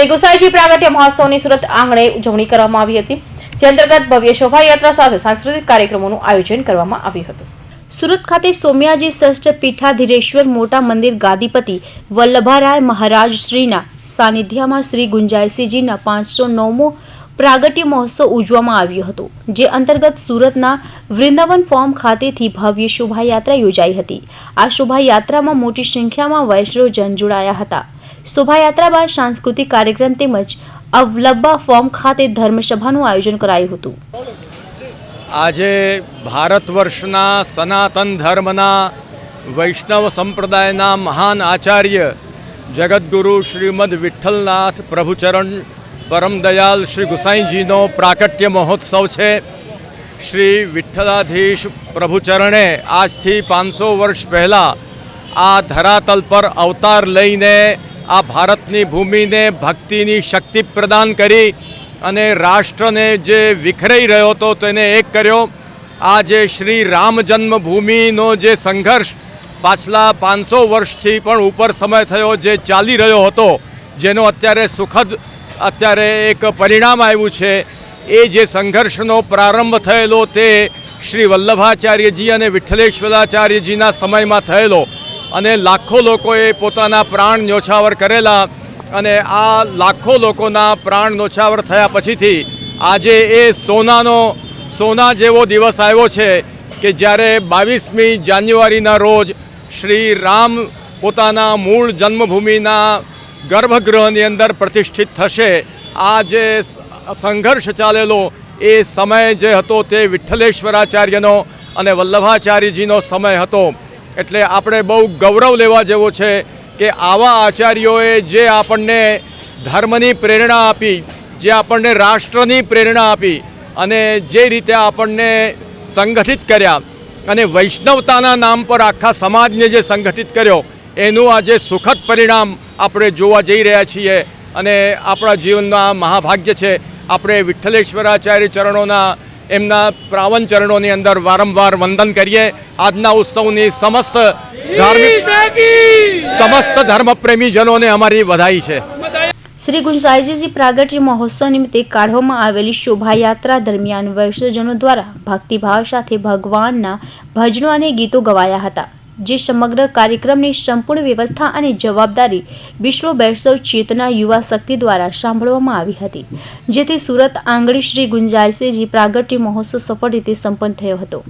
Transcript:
શ્રી ગુસાઈજી પ્રાગટ્ય મહોત્સવની સુરત આંગણે ઉજવણી કરવામાં આવી હતી, જે અંતર્ગત ભવ્ય શોભાયાત્રા સાથે સાંસ્કૃતિક કાર્યક્રમોનું આયોજન કરવામાં આવ્યું હતું. સુરત ખાતે સોમ્યાજી ષષ્ઠ પીઠાધીરેશ્વર મોટા મંદિર ગાદીપતિ વલ્લભારાય મહારાજ શ્રીના સાનિધ્યમાં શ્રી ગુંજાયસિંહજીના પાંચસો નવમો પ્રાગટ્ય મહોત્સવ ઉજવવામાં આવ્યો હતો, જે અંતર્ગત સુરતના વૃંદાવન ફોર્મ ખાતેથી ભવ્ય શોભાયાત્રા યોજાઈ હતી. આ શોભાયાત્રામાં મોટી સંખ્યામાં વૈષ્ણવજન જોડાયા હતા. શોભાયાત્રા બાદ સાંસ્કૃતિક કાર્યક્રમ તેમજ અવલબ્બા ફોર્મ ખાતે ધર્મસભાનું આયોજન કરાયું હતું. આજે ભારત વર્ષના સનાતન ધર્મના વૈષ્ણવ સંપ્રદાયના મહાન આચાર્ય જગદગુરુ શ્રીમદ વિઠ્ઠલનાથ પ્રભુચરણ પરમ દયાલ શ્રી ગુસાઈજીનો પ્રાકટ્ય મહોત્સવ છે. શ્રી વિઠ્ઠલાધીશ પ્રભુચરણે આજથી પાંચસો વર્ષ પહેલાં આ ધરાતલ પર અવતાર લઈને આ ભારતની ભૂમિને ભક્તિની શક્તિ પ્રદાન કરી અને રાષ્ટ્રને જે વિખરાઈ રહ્યો હતો તેને એક કર્યો. આ જે શ્રી રામ જન્મભૂમિનો જે સંઘર્ષ પાછલા પાંચસો વર્ષથી પણ ઉપર સમય થયો જે ચાલી રહ્યો હતો, જેનો અત્યારે સુખદ અત્યારે એક પરિણામ આવ્યું છે. એ જે સંઘર્ષનો પ્રારંભ થયેલો તે શ્રી વલ્લભાચાર્યજી અને વિઠ્ઠલેશ્વરાચાર્યજીના સમયમાં થયેલો. અને લાખો લોકોએ પોતાના પ્રાણ ન્યોછાવર કરેલા અને આ લાખો લોકોના પ્રાણ ન્યોછાવર થયા પછીથી આજે એ સોનાનો, સોના જેવો દિવસ આવ્યો છે કે જ્યારે બાવીસમી જાન્યુઆરીના રોજ શ્રી રામ પોતાના મૂળ જન્મભૂમિના ગર્ભગૃહની અંદર પ્રતિષ્ઠિત થશે. આ જે સંઘર્ષ ચાલેલો એ સમય જે હતો તે વિઠ્ઠલેશ્વરાચાર્યનો અને વલ્લભાચાર્યજીનો સમય હતો. એટલે આપણે બહુ ગૌરવ લેવા જેવો છે કે આવા આચાર્યોએ જે આપણને ધર્મની પ્રેરણા આપી, જે આપણને રાષ્ટ્રની પ્રેરણા આપી અને જે રીતે આપણને સંગઠિત કર્યા અને વૈષ્ણવતાના નામ પર આખા સમાજને જે સંગઠિત કર્યો, એનું આજે સુખદ પરિણામ આપણે જોવા જઈ રહ્યા છીએ અને આપણા જીવનમાં મહાભાગ્ય છે. આપણે વિઠ્ઠલેશ્વરાચાર્ય ચરણોના એમના પ્રાવન ચરણોની અંદર વારંવાર વંદન કરીએ. આજના ઉત્સવની સમસ્ત ધાર્મિક સમસ્ત ધર્મપ્રેમીજનોને અમારી વધાઈ છે. શ્રી ગુંસાઈજી પ્રાગટ્ય મહોત્સવ નિમિત્તે કાઢવામાં આવેલી શોભાયાત્રા દરમિયાન વૈષ્ણવજનો દ્વારા ભક્તિભાવ સાથે ભગવાનના ભજનો અને ગીતો ગવાયા હતા. જે સમગ્ર કાર્યક્રમની સંપૂર્ણ વ્યવસ્થા અને જવાબદારી વિશ્વ વૈષ્ણવ ચેતના યુવા શક્તિ દ્વારા સાંભળવામાં આવી હતી, જેથી સુરત આંગળી શ્રી ગુંજાયસેજી પ્રાગટ્ય મહોત્સવ સફળ રીતે સંપન્ન થયો હતો.